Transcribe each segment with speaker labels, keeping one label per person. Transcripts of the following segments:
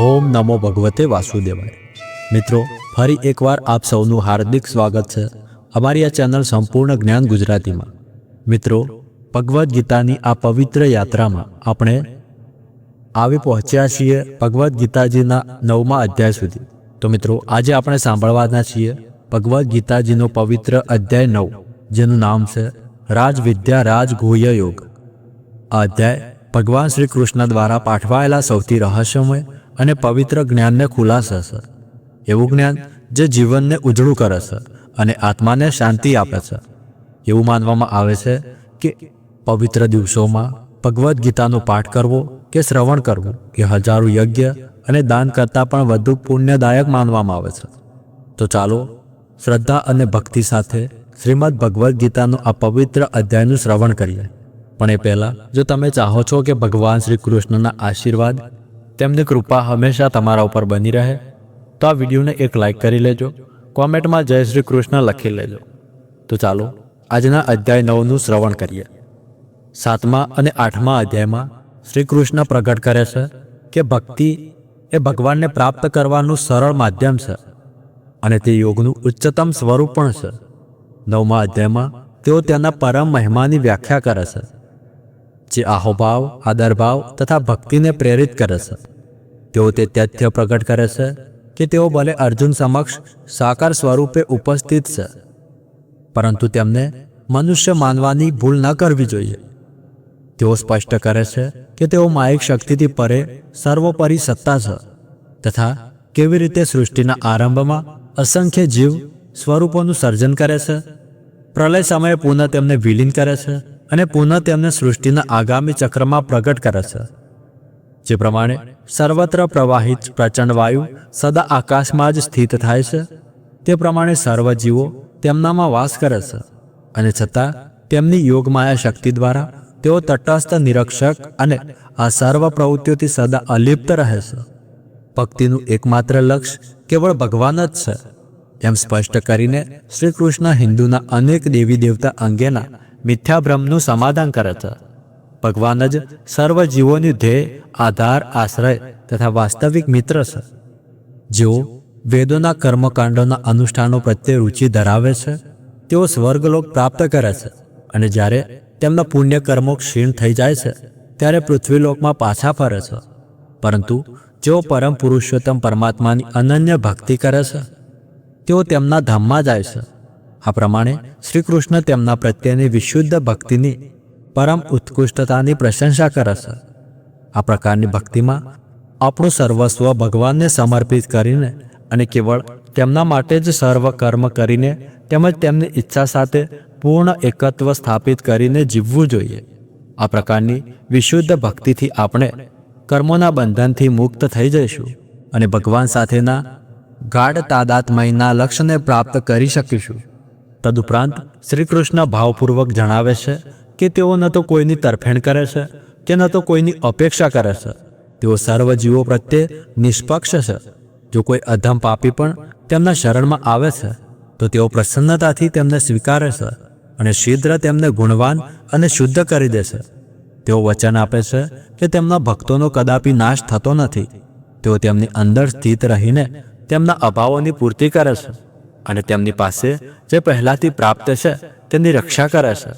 Speaker 1: ઓમ નમો ભગવતે વાસુદેવાય. મિત્રો, ફરી એકવાર આપ સૌનું હાર્દિક સ્વાગત છે અમારી આ ચેનલ સંપૂર્ણ જ્ઞાન ગુજરાતીમાં. મિત્રો, ભગવદ્ ગીતાની આ પવિત્ર યાત્રામાં આપણે આવી પહોંચ્યા છીએ ભગવદ્ ગીતાજીના નવમા અધ્યાય સુધી. તો મિત્રો, આજે આપણે સાંભળવાના છીએ ભગવદ્ ગીતાજીનો પવિત્ર અધ્યાય નવ, જેનું નામ છે રાજવિદ્યા રાજગુહ્ય યોગ. આ અધ્યાય ભગવાન શ્રી કૃષ્ણ દ્વારા પાઠવાયેલા સૌથી રહસ્યમય અને પવિત્ર જ્ઞાનને ખુલાસે છે. એવું જ્ઞાન જે જીવનને ઉજળું કરે છે અને આત્માને શાંતિ આપે છે. એવું માનવામાં આવે છે કે પવિત્ર દિવસોમાં ભગવદ્ ગીતાનો પાઠ કરવો કે શ્રવણ કરવું કે હજારો યજ્ઞ અને દાન કરતાં પણ વધુ પુણ્યદાયક માનવામાં આવે છે. તો ચાલો, શ્રદ્ધા અને ભક્તિ સાથે શ્રીમદ ભગવદ્ ગીતાનું આ પવિત્ર અધ્યાયનું શ્રવણ કરીએ. પણ એ પહેલાં, જો તમે ચાહો છો કે ભગવાન શ્રી કૃષ્ણના આશીર્વાદ તેમની કૃપા હંમેશા તમારા ઉપર બની રહે. તો આ વિડીયોને એક લાઈક કરી લેજો. કોમેન્ટમાં જય શ્રી કૃષ્ણ લખી લેજો. તો ચાલો, આજના અધ્યાય નવનું શ્રવણ કરીએ. સાતમા અને આઠમા અધ્યાયમાં શ્રી કૃષ્ણ પ્રગટ કરે છે કે ભક્તિ એ ભગવાનને પ્રાપ્ત કરવાનું સરળ માધ્યમ છે અને તે યોગનું ઉચ્ચતમ સ્વરૂપ પણ છે. નવમા અધ્યાયમાં તેઓ તેના પરમ મહિમાની વ્યાખ્યા કરે છે. જે આહોભાવ, આદરભાવ તથા ભક્તિને પ્રેરિત કરે છે. તેઓ તે તથ્ય પ્રગટ કરે છે કે તેઓ ભલે અર્જુન સમક્ષ સાકાર સ્વરૂપે ઉપસ્થિત છે, પરંતુ તેમને મનુષ્ય માનવાની ભૂલ ન કરવી જોઈએ. તેઓ સ્પષ્ટ કરે છે કે તેઓ માયિક શક્તિથી પરે સર્વોપરી સત્તા છે તથા કેવી રીતે સૃષ્ટિના આરંભમાં અસંખ્ય જીવ સ્વરૂપોનું સર્જન કરે છે, પ્રલય સમયે પુનઃ તેમને વિલીન કરે છે અને પુનઃ તેમને સૃષ્ટિના આગામી ચક્રમાં પ્રગટ કરે છે. જે પ્રમાણે સર્વત્ર પ્રવાહિત પ્રચંડ વાયુ સદા આકાશમાં જ સ્થિત થાય છે. તે પ્રમાણે સર્વ જીવો તેમનામાં વાસ કરે છે. અને છતાં તેમની યોગમાયા શક્તિ દ્વારા તેઓ તટસ્થ, નિરક્ષક અને આ સર્વ પ્રવૃત્તિઓથી સદા અલિપ્ત રહે છે. ભક્તિનું એકમાત્ર લક્ષ્ય કેવળ ભગવાન જ છે. એમ સ્પષ્ટ કરીને શ્રી કૃષ્ણ હિન્દુના અનેક દેવી દેવતા અંગેના મિથ્યાભ્રમનું સમાધાન કરે છે ભગવાન જ સર્વ જીવોની ધ્યેય, આધાર, આશ્રય તથા વાસ્તવિક મિત્ર છે જેઓ વેદોના કર્મકાંડોના અનુષ્ઠાનો પ્રત્યે રુચિ ધરાવે છે તેઓ સ્વર્ગલોક પ્રાપ્ત કરે છે અને જ્યારે તેમના પુણ્ય કર્મો ક્ષીણ થઈ જાય છે ત્યારે પૃથ્વીલોકમાં પાછા ફરે છે પરંતુ જેઓ પરમ પુરુષોત્તમ પરમાત્માની અનન્ય ભક્તિ કરે છે તેઓ તેમના ધામમાં જાય છે આ પ્રમાણે શ્રી કૃષ્ણ તેમના પ્રત્યેની વિશુદ્ધ ભક્તિની પરમ ઉત્કૃષ્ટતાની પ્રશંસા કરે છે. આ પ્રકારની ભક્તિમાં આપણું સર્વસ્વ ભગવાનને સમર્પિત કરીને અને કેવળ તેમના માટે જ સર્વ કર્મ કરીને તેમજ તેમની ઈચ્છા સાથે પૂર્ણ એકત્વ સ્થાપિત કરીને જીવવું જોઈએ. આ પ્રકારની વિશુદ્ધ ભક્તિથી આપણે કર્મોના બંધનથી મુક્ત થઈ જઈશું અને ભગવાન સાથેના ગાઢ તાદાત્મયના લક્ષ્યને પ્રાપ્ત કરી શકીશું. તદુપરાંત શ્રી કૃષ્ણ ભાવપૂર્વક જણાવે છે કે તેઓ ન તો કોઈની તરફેણ કરે છે કે ન તો કોઈની અપેક્ષા કરે છે. તેઓ સર્વ જીવો પ્રત્યે નિષ્પક્ષ છે. જો કોઈ અધમ પાપી પણ તેમના શરણમાં આવે છે, તો તેઓ પ્રસન્નતાથી તેમને સ્વીકારે છે અને શીદ્ર તેમને ગુણવાન અને શુદ્ધ કરી દેશે તેઓ વચન આપે છે કે તેમના ભક્તોનો કદાપી નાશ થતો નથી. તેઓ તેમની અંદર સ્થિત રહીને તેમના અભાવોની પૂર્તિ કરે છે. અને તેમની પાસે જે પહેલાંથી પ્રાપ્ત છે, તેની રક્ષા કરે છે.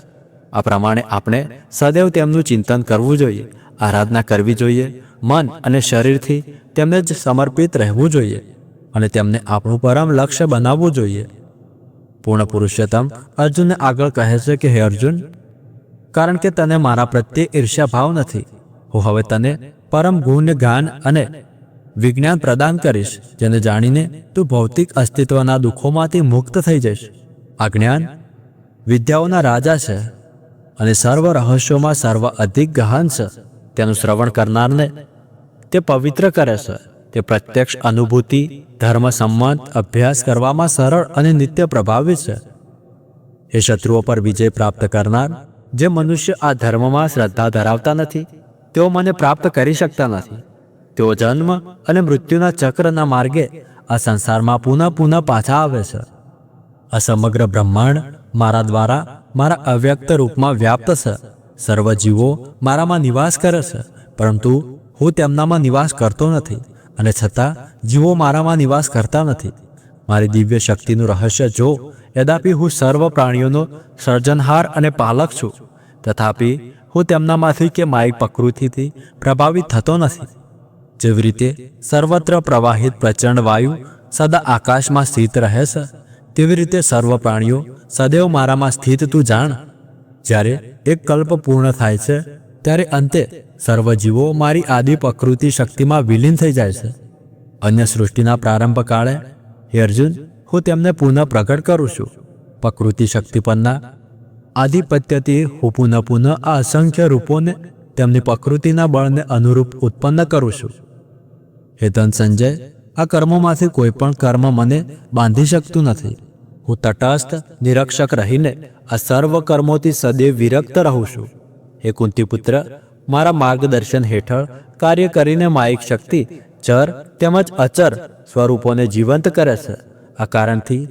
Speaker 1: આ પ્રમાણે આપણે સદૈવ તેમનું ચિંતન કરવું જોઈએ, આરાધના કરવી જોઈએ, મન અને શરીરથી તેમને જ સમર્પિત રહેવું જોઈએ અને તેમને આપણું પરમ લક્ષ્ય બનાવવું જોઈએ. પૂર્ણ પુરુષોત્તમ અર્જુનને આગળ કહે છે કે, હે અર્જુન, કારણ કે તને મારા પ્રત્યે ઈર્ષ્યાભાવ નથી, હું હવે તને પરમ ગુણ જ્ઞાન અને વિજ્ઞાન પ્રદાન કરીશ, જેને જાણીને તું ભૌતિક અસ્તિત્વના દુઃખોમાંથી મુક્ત થઈ જઈશ. આ જ્ઞાન વિદ્યાઓના રાજા છે અને સર્વ રહસ્યોમાં સર્વ અધિક ગહન છે. તેનું શ્રવણ કરનારને તે પવિત્ર કરે છે. તે પ્રત્યક્ષ અનુભૂતિ, ધર્મ સંમત, અભ્યાસ કરવામાં સરળ અને નિત્ય પ્રભાવિત છે. એ શત્રુઓ પર વિજય પ્રાપ્ત કરનાર, જે મનુષ્ય આ ધર્મમાં શ્રદ્ધા ધરાવતા નથી, તેઓ મને પ્રાપ્ત કરી શકતા નથી. તેઓ જન્મ અને મૃત્યુના ચક્રના માર્ગે આ સંસારમાં પુનઃ પુનઃ પાછા આવે છે. આ સમગ્ર બ્રહ્માંડ મારા દ્વારા મારા અવ્યક્ત રૂપમાં વ્યાપ્ત છે. સર્વ જીવો મારામાં નિવાસ કરે છે, પરંતુ હું તેમનામાં નિવાસ કરતો નથી અને છતાં જીવો મારામાં નિવાસ કરતા નથી. મારી દિવ્ય શક્તિનું રહસ્ય જો યદાપી હું સર્વ પ્રાણીઓનો સર્જનહાર અને પાલક છું, તથાપિ હું તેમનામાંથી કે મારી પ્રકૃતિથી પ્રભાવિત થતો નથી. જેવી રીતે સર્વત્ર પ્રવાહિત પ્રચંડ વાયુ સદા આકાશમાં સ્થિત રહે છે તેવી રીતે સર્વ પ્રાણીઓ સદૈવ મારામાં સ્થિત તું જાણ. જ્યારે એક કલ્પ પૂર્ણ થાય છે, ત્યારે અંતે સર્વ જીવો મારી આદિ પ્રકૃતિ શક્તિમાં વિલીન થઈ જાય છે. અન્ય સૃષ્ટિના પ્રારંભ કાળે, હે અર્જુન, હું તેમને પુનઃ પ્રગટ કરું છું. પ્રકૃતિ શક્તિ પરના આધિપત્યથી હું પુનઃ પુનઃ આ અસંખ્ય રૂપોને તેમની પ્રકૃતિના બળને અનુરૂપ ઉત્પન્ન કરું છું. હે ધન સંજય, આ કર્મોમાંથી કોઈ પણ કર્મ મને બાંધી શકતું નથી. હું તટસ્થ, નિરક્ષક રહીને આ સર્વ કર્મોથી સદૈવ વિરક્ત રહું છું. હે કુંતીપુત્ર, મારા માર્ગદર્શન હેઠળ કાર્ય કરીને માયિક શક્તિ ચર તેમજ અચર સ્વરૂપોને જીવંત કરે છે. આ કારણથી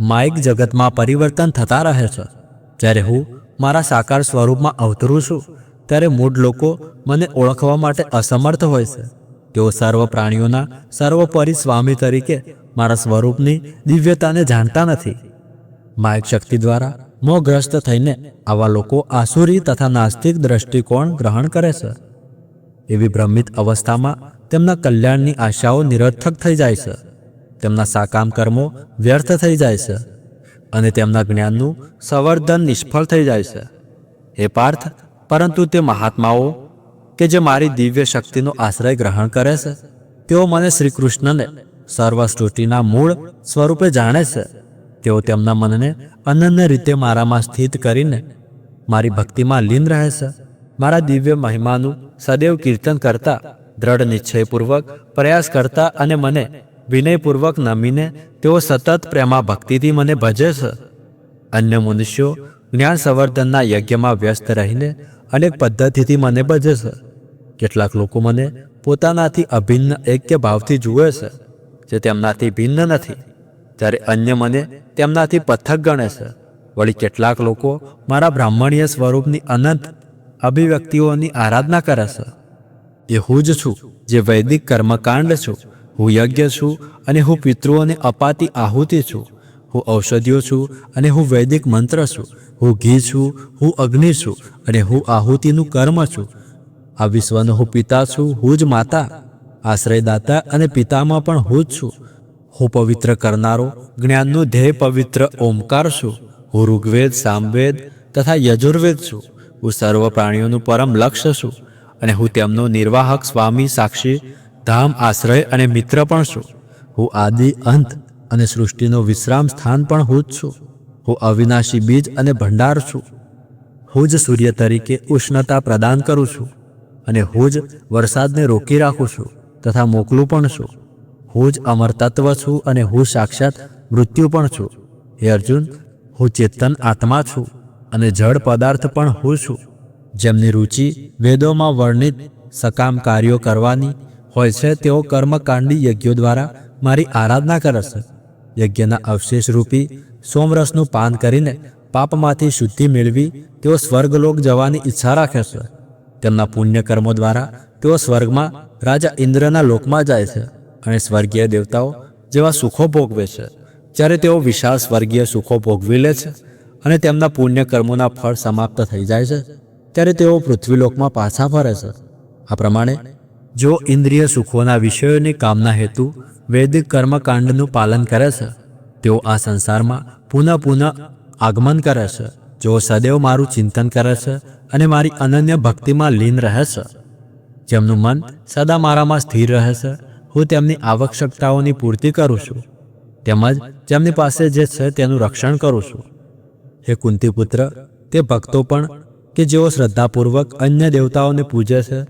Speaker 1: માયિક જગતમાં પરિવર્તન થતા રહે છે. જ્યારે હું મારા સાકાર સ્વરૂપમાં અવતરું છું, ત્યારે મૂળ લોકો મને ઓળખવા માટે અસમર્થ હોય છે. તેઓ સર્વ પ્રાણીઓના સર્વોપરી સ્વામી તરીકે મારા સ્વરૂપની દિવ્યતાને જાણતા નથી. માયક શક્તિ દ્વારા મોહગ્રસ્ત થઈને આવા લોકો આસુરી તથા નાસ્તિક દ્રષ્ટિકોણ ગ્રહણ કરે છે. એવી ભ્રમિત અવસ્થામાં તેમના કલ્યાણની આશાઓ નિરર્થક થઈ જાય છે. તેમના સાકામ કર્મો વ્યર્થ થઈ જાય છે અને તેમના જ્ઞાનનું સંવર્ધન નિષ્ફળ થઈ જાય છે. હે પાર્થ, પરંતુ તે મહાત્માઓ કે જે મારી દિવ્ય શક્તિનો આશ્રય ગ્રહણ કરે છે, તેઓ મને શ્રી કૃષ્ણને સર્વસૃષ્ટિના મૂળ સ્વરૂપે જાણે છે. તેઓ તેમના મનને અનન્ય રીતે મારામાં સ્થિત કરીને મારી ભક્તિમાં લીન રહે છે. મારા દિવ્ય મહિમાનું સદૈવ કીર્તન કરતા, દ્રઢ નિશ્ચયપૂર્વક પ્રયાસ કરતા અને મને વિનયપૂર્વક નમીને તેઓ સતત પ્રેમા ભક્તિથી મને ભજે છે. અન્ય મનુષ્યો જ્ઞાન સંવર્ધનના યજ્ઞમાં વ્યસ્ત રહીને અનેક પદ્ધતિથી મને ભજે છે. કેટલાક લોકો મને પોતાનાથી અભિન્ન એક્ય ભાવથી જુએ છે, જે તેમનાથી ભિન્ન નથી. જ્યારે અન્ય મને તેમનાથી પથક ગણે છે. વળી કેટલાક લોકો મારા બ્રાહ્મણીય સ્વરૂપની અનંત અભિવ્યક્તિઓની આરાધના કરે છે. એ હું જ છું, જે વૈદિક કર્મકાંડ છું. હું યજ્ઞ છું અને હું પિતૃઓને અપાતી આહુતિ છું. હું ઔષધિઓ છું અને હું વૈદિક મંત્ર છું. હું ઘી છું, હું અગ્નિ છું અને હું આહુતિનું કર્મ છું. આ વિશ્વનો હું પિતા છું, હું જ માતા. આશ્રયદાતા અને પિતામાં પણ હું જ છું. હું પવિત્ર કરનારો, જ્ઞાનનું ધ્યેય પવિત્ર ઓમકાર છું. હું ઋગ્વેદ, સામવેદ તથા યજુર્વેદ છું. હું સર્વ પ્રાણીઓનું પરમ લક્ષ્ય છું અને હું તેમનો નિર્વાહક સ્વામી, સાક્ષી, ધામ, આશ્રય અને મિત્ર પણ છું. હું આદિ, અંત અને સૃષ્ટિનો વિશ્રામ સ્થાન પણ હું જ છું. હું અવિનાશી બીજ અને ભંડાર છું. હું જ સૂર્ય તરીકે ઉષ્ણતા પ્રદાન કરું છું. અને હું જ વરસાદને રોકી રાખું છું તથા મોકલું પણ છું. હું જ અમર તત્વ છું અને હું સાક્ષાત મૃત્યુ પણ છું. હે અર્જુન, હું ચેતન આત્મા છું અને જળ પદાર્થ પણ હું છું. જેમની રુચિ વેદોમાં વર્ણિત સકામ કાર્યો કરવાની હોય છે, તેઓ કર્મકાંડી યજ્ઞો દ્વારા મારી આરાધના કરે છે. યજ્ઞના અવશેષ રૂપી સોમરસનું પાન કરીને પાપમાંથી શુદ્ધિ મેળવી તેઓ સ્વર્ગલોક જવાની ઈચ્છા રાખે છે. તેમના પુણ્ય કર્મો દ્વારા તેઓ સ્વર્ગમાં રાજા ઇન્દ્રના લોકમાં જાય છે અને સ્વર્ગીય દેવતાઓ જેવા સુખો ભોગવે છે. જ્યારે તેઓ વિશાળ સ્વર્ગીય સુખો ભોગવી લે છે અને તેમના પુણ્ય કર્મોના ફળ સમાપ્ત થઈ જાય છે, ત્યારે તેઓ પૃથ્વીલોકમાં પાછા ફરે છે. આ પ્રમાણે, જો ઇન્દ્રિય સુખોના વિષયોની કામના હેતુ વૈદિક કર્મકાંડનું પાલન કરે છે, તેઓ આ સંસારમાં પુનઃ પુનઃ આગમન કરે છે. જેઓ સદૈવ મારું ચિંતન કરે છે અને મારી અનન્ય ભક્તિમાં લીન રહે છે જેમનું મન સદા મારામાં સ્થિર રહે છે હું તેમની આવશ્યકતાઓની પૂર્તિ કરું છું. તેમજ જેમની પાસે જે છે તેનું રક્ષણ કરું છું. હે કુંતીપુત્ર, તે ભક્તો પણ કે જેઓ શ્રદ્ધાપૂર્વક અન્ય દેવતાઓને પૂજે છે,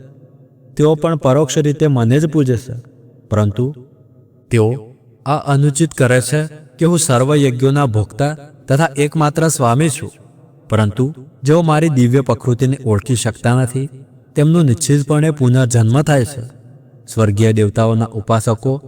Speaker 1: તેઓ પણ પરોક્ષ રીતે મને જ પૂજે છે. પરંતુ તેઓ આ અનુચિત કરે છે કે હું સર્વ યજ્ઞોના ભોગતા તથા એકમાત્ર સ્વામી છું. પરંતુ જેઓ મારી દિવ્ય પ્રકૃતિને ઓળખી શકતા નથી, તેમનું નિશ્ચિતપણે પુનર્જન્મ થાય છે. સ્વર્ગીય દેવતાઓના ઉપાસકો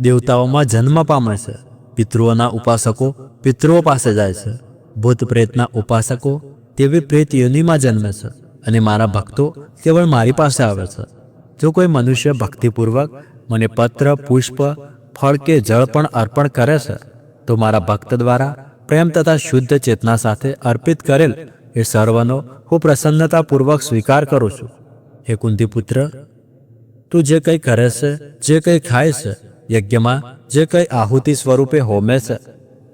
Speaker 1: દેવતાઓમાં જન્મ પામે છે. પિતૃઓના ઉપાસકો પિતૃઓ પાસે જાય છે. ભૂત પ્રેતના ઉપાસકો તેવી પ્રેત યોનિમાં જન્મે છે અને મારા ભક્તો કેવળ મારી પાસે આવે છે. જો કોઈ મનુષ્ય ભક્તિપૂર્વક મને પત્ર, પુષ્પ, ફળ કે જળ પણ અર્પણ કરે છે, તો મારા ભક્ત દ્વારા પ્રેમ તથા શુદ્ધ ચેતના સાથે અર્પિત કરેલ એ સર્વનો હું પ્રસન્નતાપૂર્વક સ્વીકાર કરું છું. હે કુંતીપુત્ર, તું જે કંઈ કરે છે, જે કંઈ ખાય છે, યજ્ઞમાં જે કંઈ આહુતિ સ્વરૂપે હોમે છે,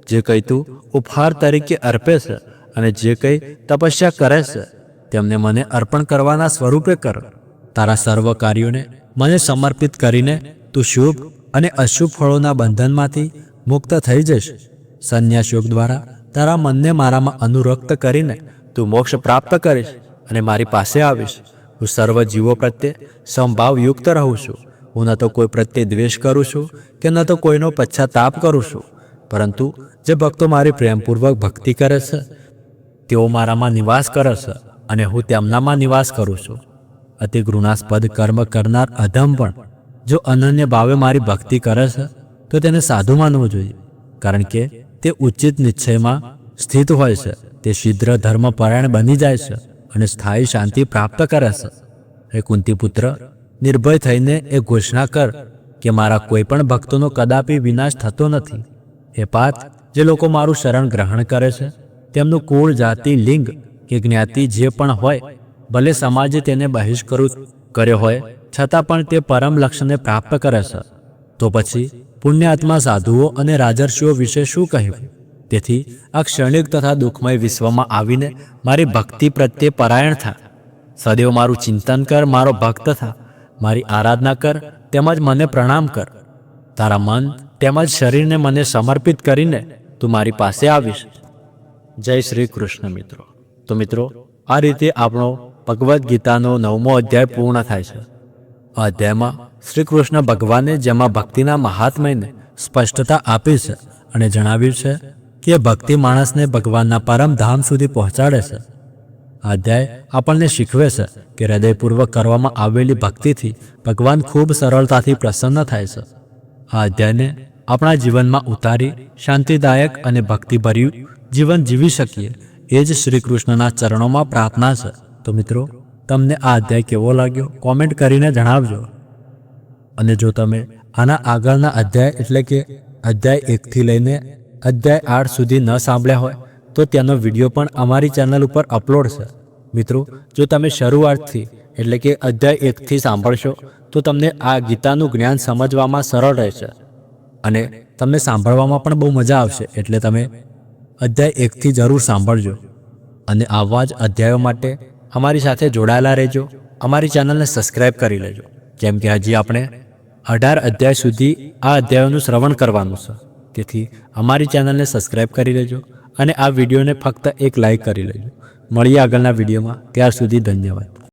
Speaker 1: જે કંઈ તું ઉપહાર તરીકે અર્પે છે અને જે કંઈ તપસ્યા કરે છે, તેમને મને અર્પણ કરવાના સ્વરૂપે કર. તારા સર્વ કાર્યોને મને સમર્પિત કરીને તું શુભ અને અશુભ ફળોના બંધનમાંથી મુક્ત થઈ જઈશ. સંન્યાસ યોગ દ્વારા તારા મનને મારામાં અનુરક્ત કરીને તું મોક્ષ પ્રાપ્ત કરીશ અને મારી પાસે આવીશ. હું સર્વ જીવો પ્રત્યે સંભાવયુક્ત રહું છું. હું ન તો કોઈ પ્રત્યે દ્વેષ કરું છું કે ન તો કોઈનો પશ્ચાતાપ કરું છું. પરંતુ જે ભક્તો મારી પ્રેમપૂર્વક ભક્તિ કરે છે, તેઓ મારામાં નિવાસ કરે છે અને હું તેમનામાં નિવાસ કરું છું. અતિ ઘૃણાસ્પદ કર્મ કરનાર અધમ પણ જો અનન્ય ભાવે મારી ભક્તિ કરે છે, તો તેને સાધુ માનવું જોઈએ. કારણ કે તે ઉચિત નિશ્ચયમાં સ્થિત હોય છે. તે શીઘ્ર ધર્મપરાયણ બની જાય છે અને સ્થાયી શાંતિ પ્રાપ્ત કરે છે. હે કુંતીપુત્ર, નિર્ભય થઈને એ ઘોષણા કર કે મારા કોઈ પણ ભક્તોનો કદાપી વિનાશ થતો નથી. હે પાથ જે લોકો મારું શરણ ગ્રહણ કરે છે, તેમનું કુળ, જાતિ, લિંગ કે જ્ઞાતિ જે પણ હોય, ભલે સમાજે તેને બહિષ્કૃત કર્યો હોય, છતાં પણ તે પરમ લક્ષ્યને પ્રાપ્ત કરે છે. તો પછી પુણ્યાત્મા સાધુઓ અને રાજર્ષિઓ વિશે શું કહ્યું? તેથી, આ ક્ષણિક તથા દુઃખમય વિશ્વમાં આવીને મારી ભક્તિ પ્રત્યે પરાયણ થા. સદૈવ મારું ચિંતન કર, મારો ભક્ત થા. મારી આરાધના કર, તેમજ મને પ્રણામ કર. તારા મન તેમજ શરીરને મને સમર્પિત કરીને તું મારી પાસે આવીશ. જય શ્રી કૃષ્ણ મિત્રો. તો મિત્રો, આ રીતે આપણો ભગવદ્ ગીતાનો નવમો અધ્યાય પૂર્ણ થાય છે. અધ્યાયમાં શ્રી કૃષ્ણ ભગવાને જેમાં ભક્તિના મહાત્મ્યને સ્પષ્ટતા આપી છે અને જણાવ્યું છે કે ભક્તિ માણસને ભગવાનના પરમ ધામ સુધી પહોંચાડે છે. અધ્યાય આપણને શીખવે છે કે હૃદયપૂર્વક કરવામાં આવેલી ભક્તિથી ભગવાન ખૂબ સરળતાથી પ્રસન્ન થાય છે. આ અધ્યાયને આપણા જીવનમાં ઉતારી શાંતિદાયક અને ભક્તિભર્યું જીવન જીવી શકીએ એ જ શ્રી કૃષ્ણના ચરણોમાં પ્રાર્થના છે. તો મિત્રો તમને આ અધ્યાય કેવો લાગ્યો? કોમેન્ટ કરીને જણાવજો. અને જો તમે આના આગળના અધ્યાય એટલે કે અધ્યાય એકથી લઈને અધ્યાય આઠ સુધી ન સાંભળ્યા હોય, તો તેનો વીડિયો પણ અમારી ચેનલ ઉપર અપલોડ છે. મિત્રો, જો તમે શરૂઆતથી એટલે કે અધ્યાય એકથી સાંભળશો, તો તમને આ ગીતાનું જ્ઞાન સમજવામાં સરળ રહેશે. અને તમને સાંભળવામાં પણ બહુ મજા આવશે, એટલે તમે અધ્યાય એકથી જરૂર સાંભળજો. અને આવા જ અધ્યાયો માટે અમારી સાથે જોડાયેલા રહેજો. અમારી ચેનલને સબસ્ક્રાઈબ કરી લેજો. જેમ કે હજી આપણે અઢાર અધ્યાય સુધી આ અધ્યાયોનું શ્રવણ કરવાનું છે. તેથી અમારી ચેનલને સબસ્ક્રાઈબ કરી લેજો અને આ વિડીયોને ફક્ત એક લાઈક કરી લેજો. મળીએ આગળના વિડીયોમાં. ત્યાર સુધી ધન્યવાદ.